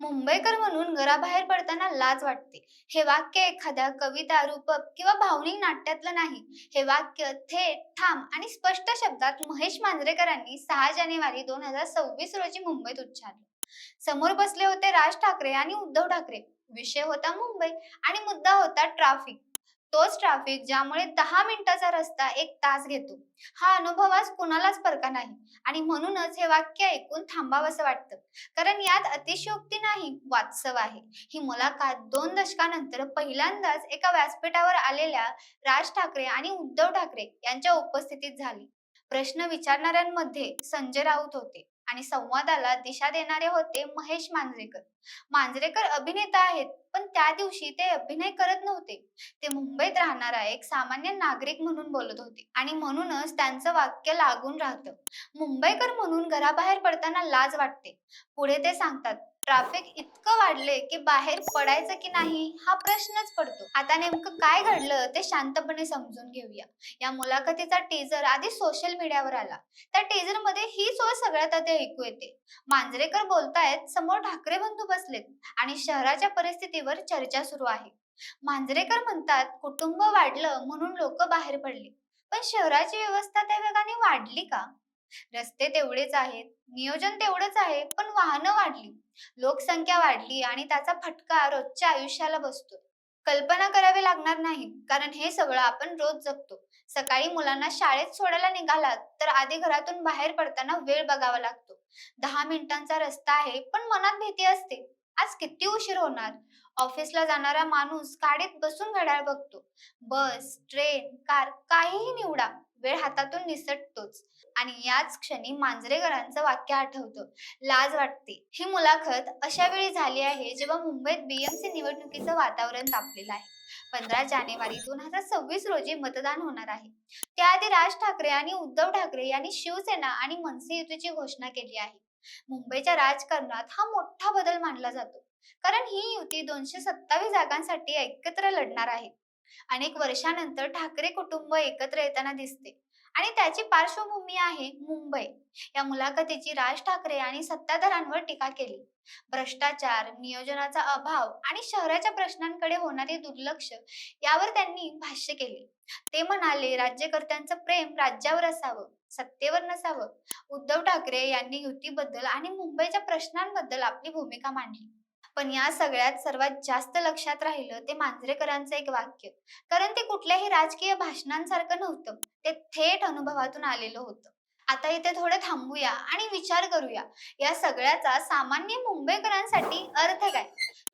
मुंबईकर म्हणून घराबाहेर पडताना लाज वाटते. हे वाक्य एखाद्या कविता रूपक किंवा भावनिक नाट्यातलं नाही. हे वाक्य थेट ठाम आणि स्पष्ट शब्दात महेश मांजरेकरांनी सहा जानेवारी दोन हजार सव्वीस रोजी मुंबईत उच्चारलं. समोर बसले होते राज ठाकरे आणि उद्धव ठाकरे. विषय होता मुंबई आणि मुद्दा होता ट्राफिक. तोच ट्राफिक ज्यामुळे दहा मिनिटाचा रस्ता एक तास घेतो. हा अनुभव आज कुणालाच परका नाही. आणि म्हणूनच हे वाक्य ऐकून थांबावंसं वाटतं. कारण यात अतिशयोक्ती नाही वास्तव आहे. ही मुलाखत दोन दशकानंतर पहिल्यांदाच एका व्यासपीठावर आलेल्या राज ठाकरे आणि उद्धव ठाकरे यांच्या उपस्थितीत झाली. प्रश्न विचारणाऱ्यांमध्ये संजय राऊत होते. आणि संवादाला दिशा देणारे होते महेश मांजरेकर. मांजरेकर अभिनेता आहेत पण त्या दिवशी ते अभिनय करत नव्हते. ते मुंबईत राहणारा एक सामान्य नागरिक म्हणून बोलत होते आणि म्हणूनच त्यांचं वाक्य लागून राहतं. मुंबईकर म्हणून घराबाहेर पडताना लाज वाटते. पुढे ते सांगतात ट्रॅफिक इतकं वाढले की बाहेर पडायचं की नाही हा प्रश्नच पडतो. आता नेमकं काय घडलं ते शांतपणे समजून घेऊया. या मुलाखतीचा टीजर आधी सोशल मीडियावर आला. त्या टीजरमध्ये ही सोय सगळ्यात आधी ऐकू येते. मांजरेकर बोलतायत समोर ठाकरे बंधू बसलेत आणि शहराच्या परिस्थितीवर चर्चा सुरू आहे. मांजरेकर म्हणतात कुटुंब वाढलं म्हणून लोक बाहेर पडली. पण शहराची व्यवस्था त्या वेगाने वाढली का? रस्ते तेवढेच आहेत नियोजन तेवढंच आहे पण वाहनं वाढली. लोकसंख्या वाढली आणि त्याचा फटका रोजच्या आयुष्याला बसतो. कल्पना करावी लागणार नाही कारण हे सगळं आपण रोज जगतो. सकाळी मुलांना शाळेत सोडायला निघालात तर आधी घरातून बाहेर पडताना वेळ बघावा लागतो. दहा मिनिटांचा रस्ता आहे पण मनात भीती असते. आज किती उशीर होणार? ऑफिसला जाणारा माणूस गाडीत बसून घड्याळ बघतो. बस ट्रेन कार काहीही निवडा वेळ हातातून निसटतोच. आणि याच क्षणी मांजरेकरांचं वाक्य आठवतं. लाज वाटते. ही मुलाखत अशा वेळी झाली आहे जेव्हा मुंबईत बीएमसी निवडणुकीचं वातावरण तापलेलं आहे. पंधरा जानेवारी दोन हजार सव्वीस रोजी मतदान होणार आहे. त्याआधी राज ठाकरे आणि उद्धव ठाकरे यांनी शिवसेना आणि मनसे युतीची घोषणा केली आहे. मुंबईच्या राजकारणात हा मोठा बदल मानला जातो. कारण ही युती दोनशे सत्तावीस जागांसाठी एकत्र लढणार आहे. अनेक वर्षानंतर ठाकरे कुटुंब एकत्र येताना दिसते. आणि त्याची पार्श्वभूमी आहे मुंबई. या मुलाखतीची राज ठाकरे आणि सत्ताधारांवर टीका केली. भ्रष्टाचार नियोजनाचा अभाव आणि शहराच्या प्रश्नांकडे होणारे दुर्लक्ष यावर त्यांनी भाष्य केले. ते म्हणाले राज्यकर्त्यांचं प्रेम राज्यावर असावं सत्तेवर नसावं. उद्धव ठाकरे यांनी युतीबद्दल आणि मुंबईच्या प्रश्नांबद्दल आपली भूमिका मांडली. पण या सगळ्यात सर्वात जास्त लक्षात राहिलं ते मांजरेकरांचं एक वाक्य. कारण ते कुठल्याही राजकीय भाषणांसारखं नव्हतं. ते थेट अनुभवातून आलेलं होतं. आता इथे थोडं थांबूया आणि विचार करूया. या सगळ्याचा सामान्य मुंबईकरांसाठी अर्थ काय?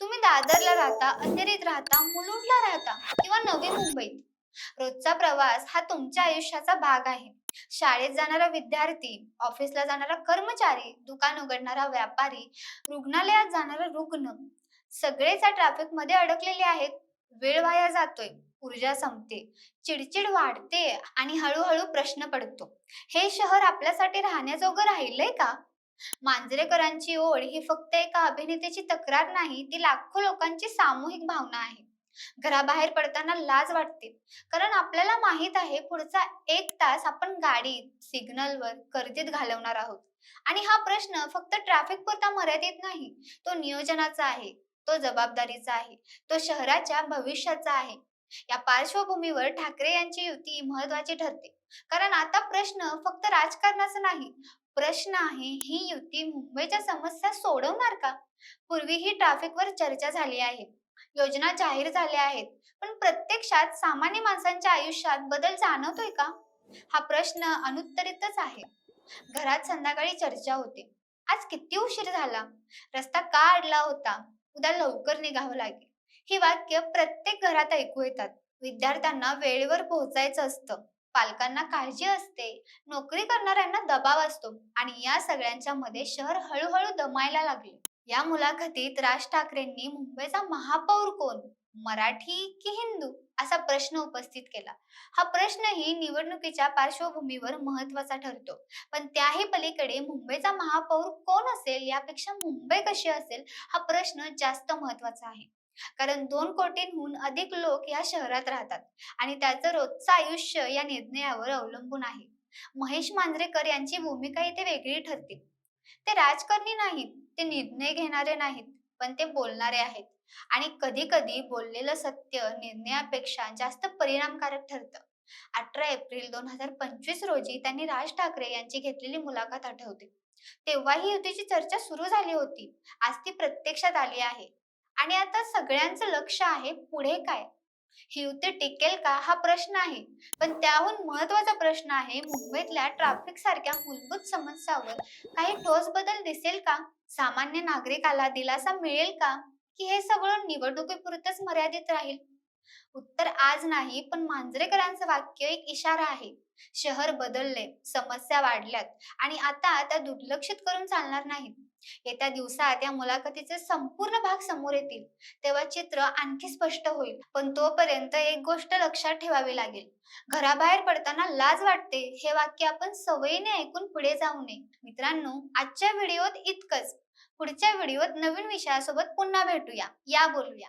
तुम्ही दादरला राहता अंधेरीत राहता मुलुंडला राहता किंवा नवी मुंबईत? रोजचा प्रवास हा तुमच्या आयुष्याचा भाग आहे. शाळेत जाणारा विद्यार्थी ऑफिसला जाणारा कर्मचारी दुकान उघडणारा व्यापारी रुग्णालयात जाणारा रुग्ण सगळेच या ट्रॅफिकमध्ये अडकलेले आहेत. वेळ वाया जातोय ऊर्जा संपते चिडचिड वाढते आणि हळूहळू प्रश्न पडतो. हे शहर आपल्यासाठी राहण्याजोगं राहिलंय का? मांजरेकरांची ओढ ही फक्त एका अभिनेत्याची तक्रार नाही ती लाखो लोकांची सामूहिक भावना आहे. घराबाहेर पडताना लाज वाटते. कारण आपल्याला माहीत आहे पुढचा एक तास आपण गाडीत सिग्नलवर गर्दीत घालवणार आहोत. आणि हा प्रश्न फक्त ट्रॅफिक पुरता मर्यादित नाही. तो नियोजनाचा आहे तो जबाबदारीचा आहे तो शहराच्या भविष्याचा आहे. या पार्श्वभूमीवर ठाकरे यांची युती महत्वाची ठरते. कारण आता प्रश्न फक्त राजकारणाचा नाही प्रश्न आहे ही युती मुंबईच्या समस्या सोडवणार का? पूर्वी ही ट्रॅफिकवर चर्चा झाली आहे. योजना जाहीर झाल्या आहेत. पण प्रत्यक्षात सामान्य माणसांच्या आयुष्यात बदल जाणवतोय का? हा प्रश्न अनुत्तरितच आहे. घरात संध्याकाळी चर्चा होते. आज किती उशीर झाला? रस्ता का अडला होता? उद्या लवकर निघावं लागेल. ही वाक्य प्रत्येक घरात ऐकू येतात. विद्यार्थ्यांना वेळेवर पोहोचायचं असतं. पालकांना काळजी असते. नोकरी करणाऱ्यांना दबाव असतो. आणि या सगळ्यांच्या मध्ये शहर हळूहळू दमायला लागले. या मुलाखतीत राज ठाकरेंनी मुंबईचा महापौर कोण? मराठी की हिंदू? असा प्रश्न उपस्थित केला. हा प्रश्नही निवडणुकीच्या पार्श्वभूमीवर महत्त्वाचा ठरतो. पण त्याही पलीकडे मुंबईचा महापौर कोण असेल? यापेक्षा मुंबई कशी असेल? हा प्रश्न जास्त महत्त्वाचा आहे. कारण दोन कोटींहून अधिक लोक या शहरात राहतात आणि त्याचं रोजचं आयुष्य या निर्णयावर अवलंबून आहे. महेश मांजरेकर यांची भूमिका इथे वेगळी ठरते. ते राजकारणी नाहीत ते निर्णय घेणारे नाहीत पण ते बोलणारे आहेत. आणि कधी कधी बोललेलं सत्य निर्णयापेक्षा जास्त परिणामकारक ठरतं. अठरा एप्रिल दोन हजार पंचवीस रोजी त्यांनी राज ठाकरे यांची घेतलेली मुलाखत आठवते. तेव्हा ही युतीची चर्चा सुरू झाली होती. आज ती प्रत्यक्षात आली आहे. आणि आता सगळ्यांचं लक्ष आहे पुढे काय? ही युती टिकेल का? हा प्रश्न आहे. पण त्याहून महत्त्वाचा प्रश्न आहे मुंबईतल्या ट्रॅफिक सारख्या मूलभूत समस्यावर काही ठोस बदल दिसेल का? सामान्य नागरिकाला दिलासा मिळेल का? की हे सगळं निवडणुकीपुरतच मर्यादित राहील? उत्तर आज नाही पण मांजरेकरांचं वाक्य एक इशारा आहे. शहर बदलले समस्या वाढल्यात आणि आता त्या दुर्लक्षित करून चालणार नाहीत. येत्या दिवसात या मुलाखतीचे संपूर्ण भाग समोर येतील तेव्हा चित्र आणखी स्पष्ट होईल. पण तोपर्यंत एक गोष्ट लक्षात ठेवावी लागेल. घराबाहेर पडताना लाज वाटते हे वाक्य आपण सवयीने ऐकून पुढे जाऊ नये. मित्रांनो आजच्या व्हिडिओत इतकंच. पुढच्या व्हिडिओत नवीन विषयासोबत पुन्हा भेटूया. या बोलूया.